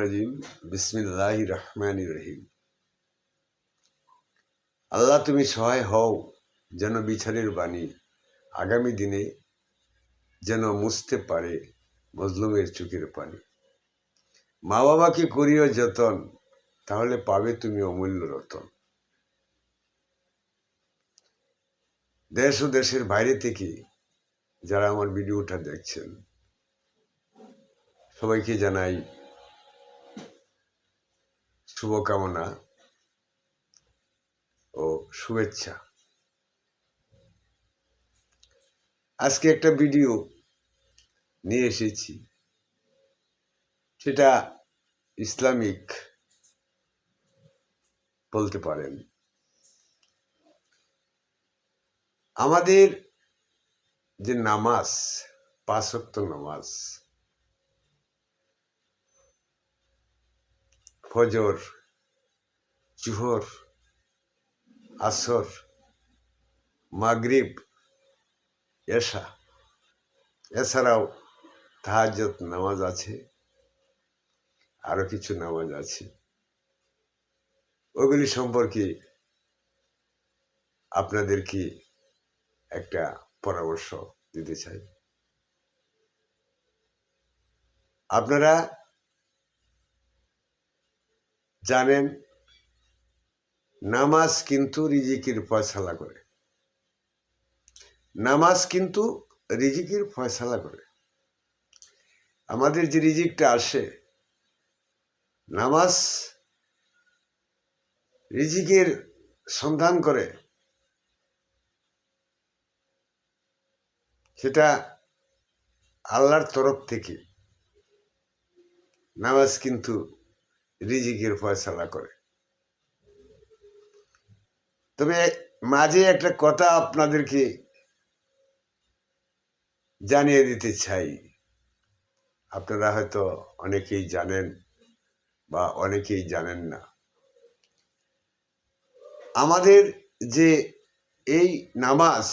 রাজিম। বিসমিল্লাহ রহমান রহিম। আল্লাহ তুমি সহায় হও যেন বিচারের বাণী আগামী দিনে যেন মুছতে পারে মজলুমের চোখের পানি। মা বাবাকে করিও যতন, তাহলে পাবে তুমি অমূল্য রতন। দেশ ও দেশের বাইরে থেকে যারা আমার ভিডিওটা দেখছেন সবাইকে জানাই শুভকামনা ও শুভেচ্ছা। আজকে একটা ভিডিও নিয়ে এসেছি। সেটা ইসলামিক বলতে পারেন। আমাদের যে নামাজ, পাঁচ নামাজ ফজর, জুহর, আসর, মাগরিব, এশা। এছাড়াও তাহাজত নামাজ আছে, আরও কিছু নামাজ আছে। ওগুলি সম্পর্কে আপনাদেরকে একটা পরামর্শ দিতে চাই? আপনারা জানেন, নামাজ কিন্তু রিজিকের ফয়সালা করে। নামাজ কিন্তু রিজিকের ফয়সালা করে। আমাদের যে রিজিকটা আসে, নামাজ রিজিকের সন্ধান করে। সেটা আল্লাহর তরফ থেকে। নামাজ কিন্তু রিজিকের ফয়সালা করে। তবে মাঝে একটা কথা আপনাদেরকে জানিয়ে দিতে চাই। আপনারা হয়তো অনেকেই জানেন বা অনেকেই জানেন না। আমাদের যে এই নামাজ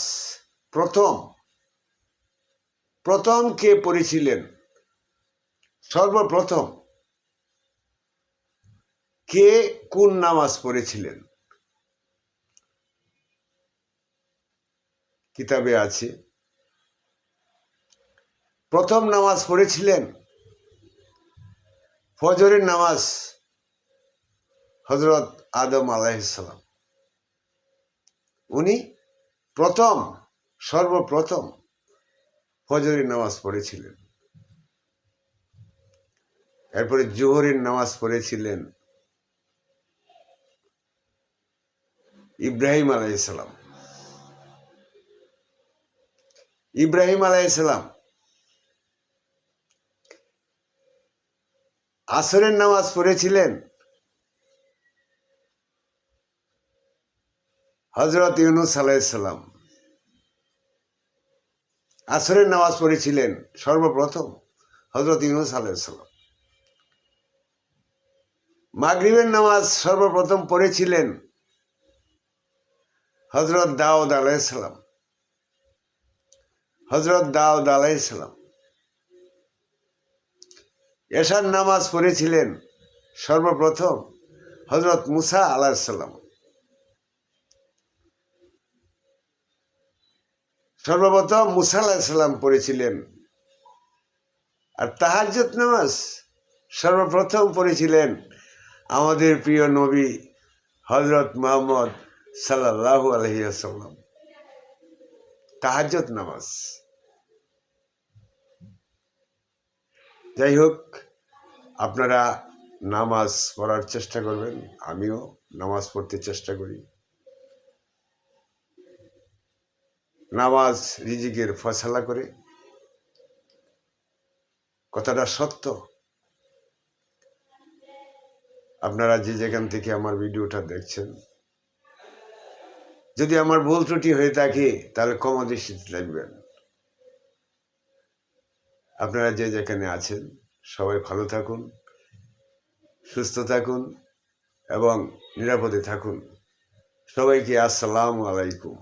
প্রথম প্রথম কে পড়েছিলেন? সর্বপ্রথম কে কোন নামাজ পড়েছিলেন? কিতাবে আছে। প্রথম নামাজ পড়েছিলেন? ফজরের নামাজ হজরত আদম আলাইসালাম উনি প্রথম, সর্বপ্রথম ফজরের নামাজ পড়েছিলেন। এরপরে জোহরের নামাজ পড়েছিলেন। ইব্রাহিম আলাইসালাম ইব্রাহিম আলাইসালাম আসরের নামাজ পড়েছিলেন। হজরত ইউনুস আলাইসাল্লাম আসরের নামাজ পড়েছিলেন সর্বপ্রথম হজরত ইউনুস আলাইসাল্লাম মাগরিবের নামাজ সর্বপ্রথম পড়েছিলেন হজরত দাউদ আলাইসাল্লাম হজরত দাউদ আলাইসাল্লাম এশার নামাজ পড়েছিলেন সর্বপ্রথম হজরত মুসা আলাহিসাল্লাম সর্বপ্রথম মুসা আলাহিসাল্লাম পড়েছিলেন। আর তাহাজ্জত নামাজ সর্বপ্রথম পড়েছিলেন আমাদের প্রিয় নবী হজরত মোহাম্মদ সাল্লাহু আলহিয়াসাল্লাম তাহাজত নামাজ। যাই হোক, আপনারা নামাজ পড়ার চেষ্টা করবেন, আমিও নামাজ পড়তে চেষ্টা করি। নামাজ রিজিকের ফসলা করে। কথাটা সত্য। আপনারা যে যেখান থেকে আমার ভিডিওটা দেখছেন যদি আমার ভুল ত্রুটি হয়ে থাকে, তাহলে ক্ষমা দৃষ্টিতে থাকবেন আপনারা যে যেখানে আছেন, সবাই ভালো থাকুন, সুস্থ থাকুন এবং নিরাপদে থাকুন। সবাইকে আসসালামু আলাইকুম।